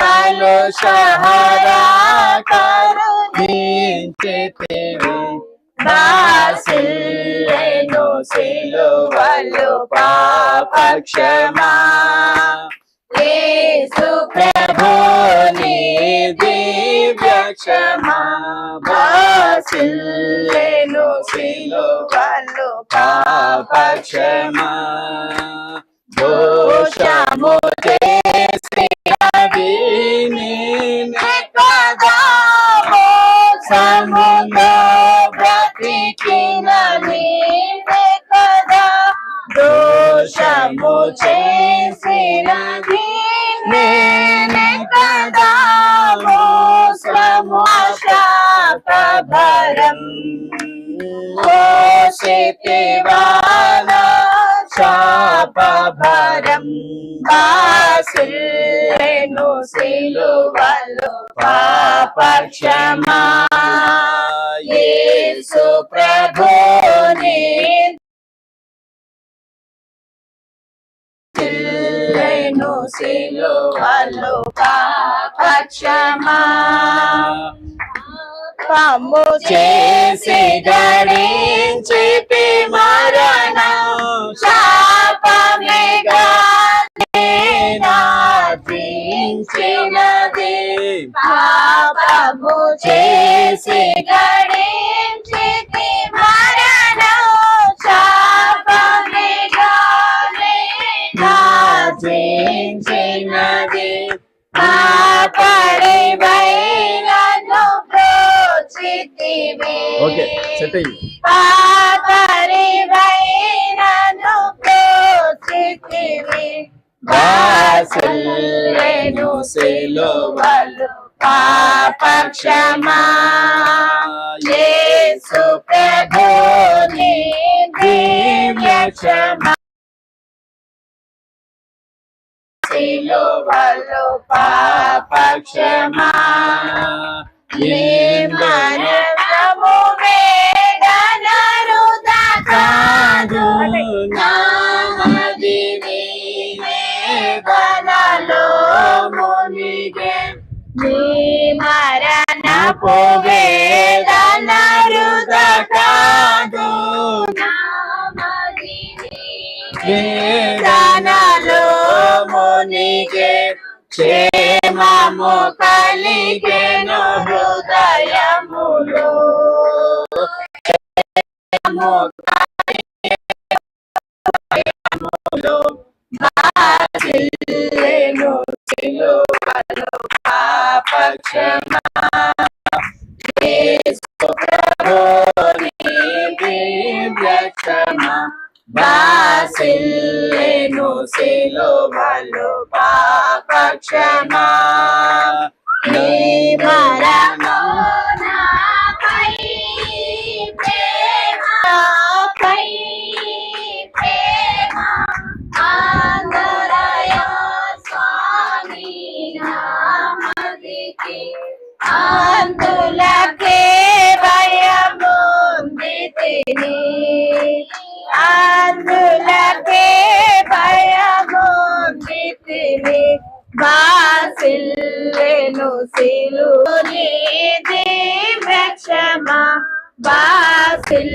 కలుషహరా కరుణించితివి బాసిల్లెను సిలువలు పాపక్షమా యేసు ప్రభుని దివ్య క్షమా బాసిల్లెను సిలువలు పాపక్షమా శాపభరం సిలువలు పాపక్షమా యేసు ప్రభుని సిల్లేను సిలువలు పాపక్షమా పమ్ము చేసి గడించి పాపము చేసి గడించి మరణం శాపమేగా నాదించినది పాపడి వైనను ప్రోచితివి. ఓకే సెట్ అయ్యి. పాపడి వైనను ప్రోచితివి. బాసల్లేను సిలువలు పాపక్షమా యేసు ప్రభుని దివ్య క్షమా సిలువలు పాపక్షమా మరణము మరణపు వేదనరుద కాదు వేదనలో మునిగే క్షేమము కలిగెను హృదయములో క్షేమము బాసిల్లెను పాప క్షమా నీ మరణము నాపై ప్రేమ ఆందరయ స్వామి నామదికి అందులకే భయముందితిని బాసిల్లెను సిలుని దివ్యక్షమా బాసిల్లెను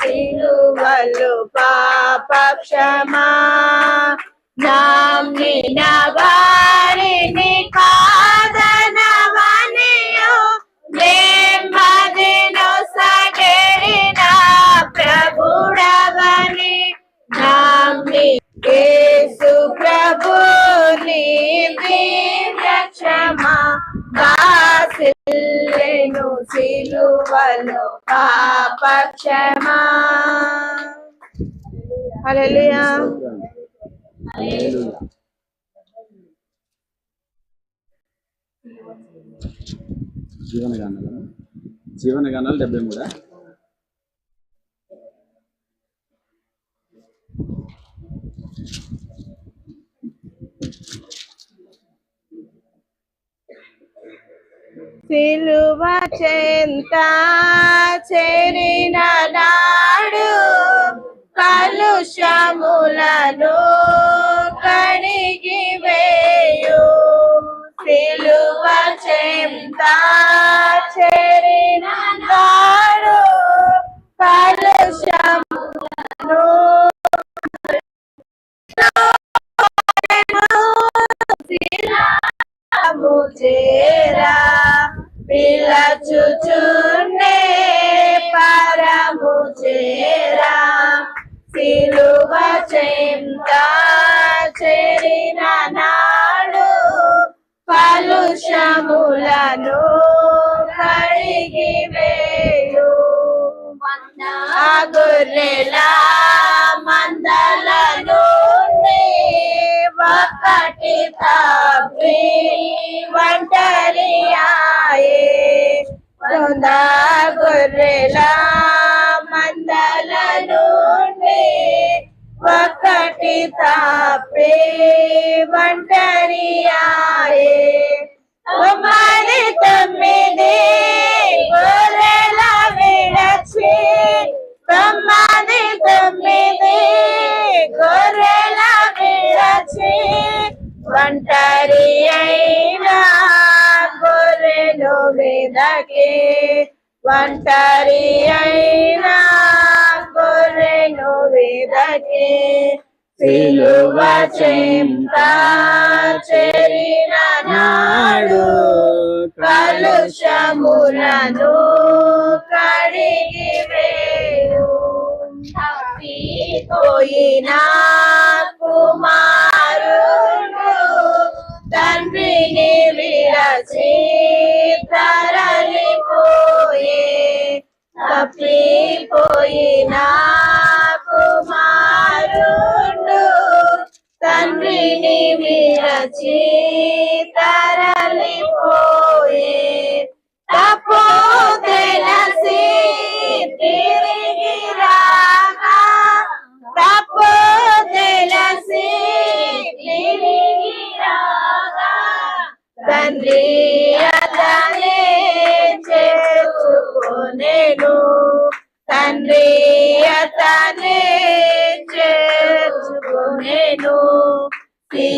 సిలువలు పాపక్షమా. నమ్మిన వారిని కాదనవనియు నెమ్మదిను సగరిన ప్రభుడవని నమ్మి యేసు సిలువలో హల్లెలూయా. జీవన గానాలు. జీవన గానాలు డెబ్బై మూడా? సిలువ చెంత చెరిన నాడు కలుషములను కడిగి వేయు. సిలువ చెంత చేరిన నాడు కలుషము చేరా పిలచుచున్నే పరము చేరా. సిలువ చెంత చేరిన నాడు కలుషములను కడిగి వేయు. ఆ గొర్రెల ఒకటి తప్పి ఒంటరి ఆయే కొంద గొర్రెల మందలను ఒకటి తప్పి ఒంటరి ఆయే తొమ్మిది ఒంటరి అయినా గొర్రెను వెదకే సిలువ చింత చెరిన నాడు కలుషములను కడిగి వేయు. పోయిన కుమారుడు తండ్రిని విడచి తరలిపోయే తప్పిపోయిన కుమారుడు. తండ్రిని విరచి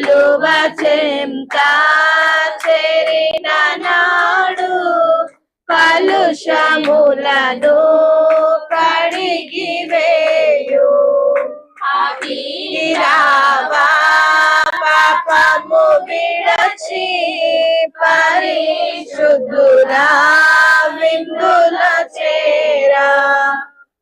సిలువ చెంత చెరిన నాడు కలుషములను కడిగి వేయు. అవిరావా పాపము విడచి పరిశుద్ధురా విందుల చేరా.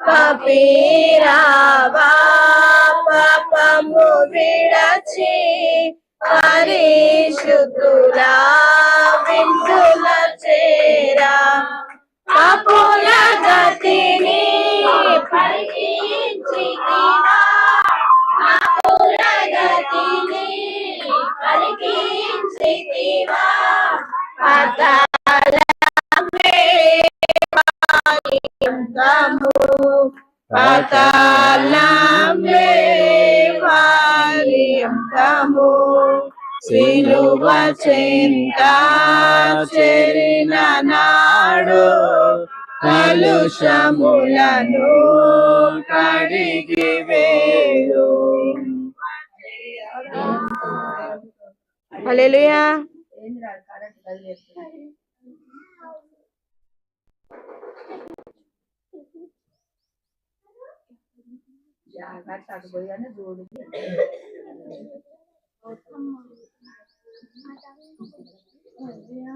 పపీరావా పాపము పరిశుద్ధురా విందుల చేరా కపుల గతిని పరికించితివా కపుల గతిని పరికించితివా పాతాళమే వారియంతము సిలువ చింత చెరిన నాడు కలుషములను కడిగి వేయు హల్లెలూయా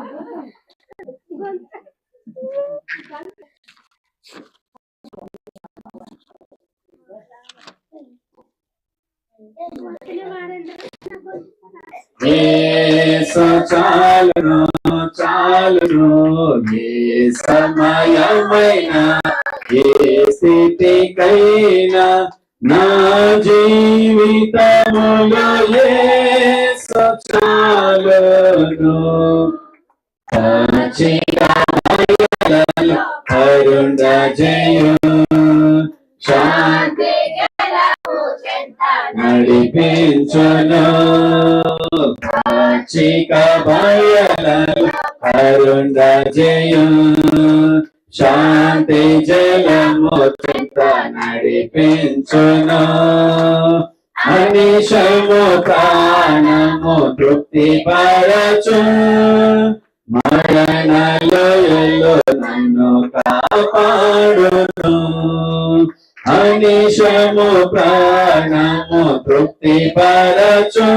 యేసు చాలును చాలును ఏ సమయమైనా ఏ స్థితికైనా నా జీవితములో యేసు చాలును. అరుణ జయు శాంతి నడిపించును. చిక బయలలో అరుణ జయు శాంతి జలము చింత నడిపించును. అనిశము ప్రాణము తృప్తి పరచు. మరణలో నన్ను కాపాడును. అనిశము ప్రాణము తృప్తి పరచు.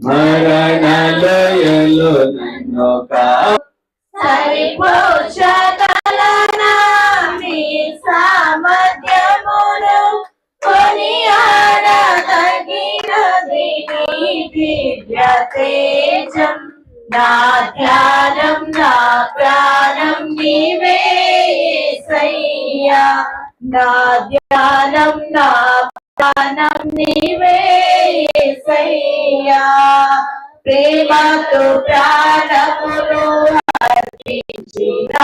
మరణలయలు నన్ను కా సరిపోచగలనా? నీ సామర్థ్యమును కొనియాడదగినది నీ దివ్య తేజం నా ధ్యానం నా ప్రాణం నీవే సయ్యా నా ధ్యానం నా ప్రాణం నీవే యేసయ్యా ప్రేమతో ప్రాణమును అర్పించినావు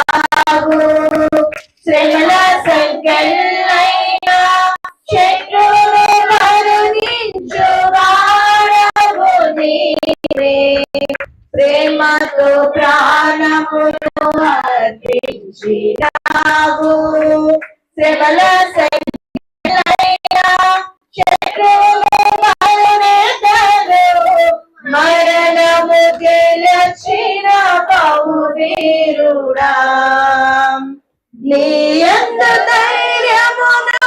బహువీరుడా నీ అంద ధైర్యమును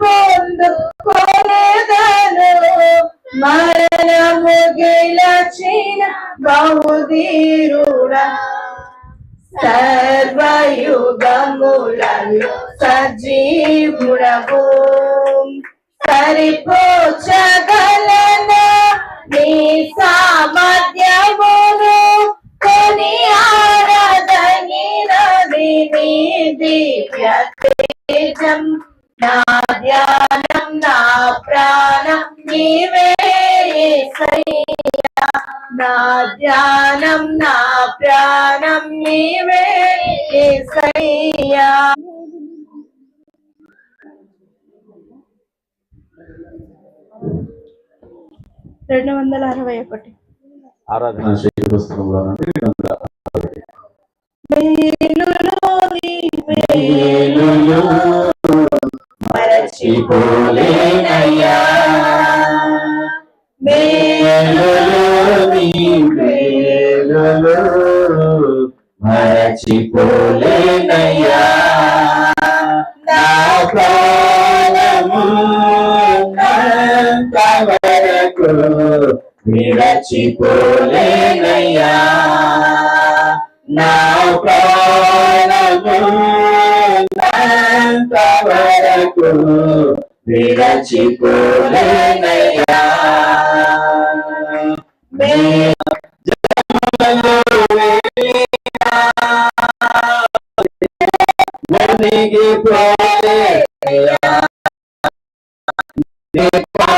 పొందుకోలేదను మరణము గెలచిన బహువీరుడా సర్వయుగములలో సజీవుడవు సరిపోచగలనా నీ సామర్థ్యమును తేజం నా ధ్యానం నా ప్రాణం నీవే యేసయ్యా నా ధ్యానం నా ప్రాణం నీవే యేసయ్యా రెండు వందల అరవై ఒకటి. ఆరాధన శైలి పుస్తకంలో నుండి రెండు మేలులు మరచిపోలేనయ్యా. మేలులు నీ మేలులు మరచిపోలేనయ్యా. నా ప్రాణము వరకు విరచిపోలేనయ్యా. నా ప్రాణము ఉన్నంత వరకు విరచిపోలేనయ్యా జన్మలో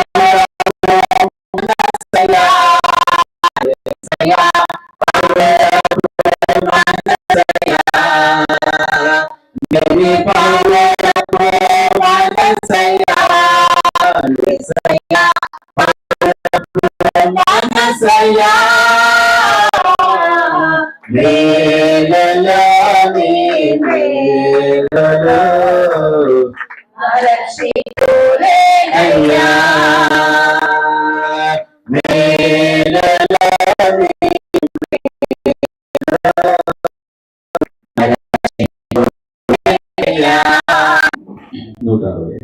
నూట అరవై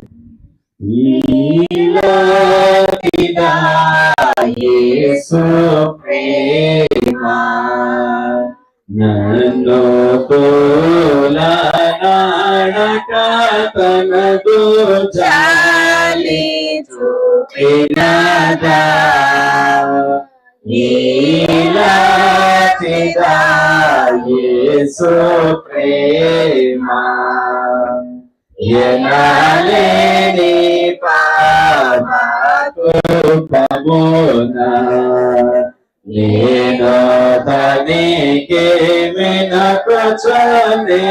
ఈలోకిదా యేసు ప్రేమ నన్ను తోలనాడక తనదు జాలి చూపినదా ఈలాచిదా యేసు ప్రేమ ఎనాలేని పాపమున నేను తన నీకేమి నచ్చని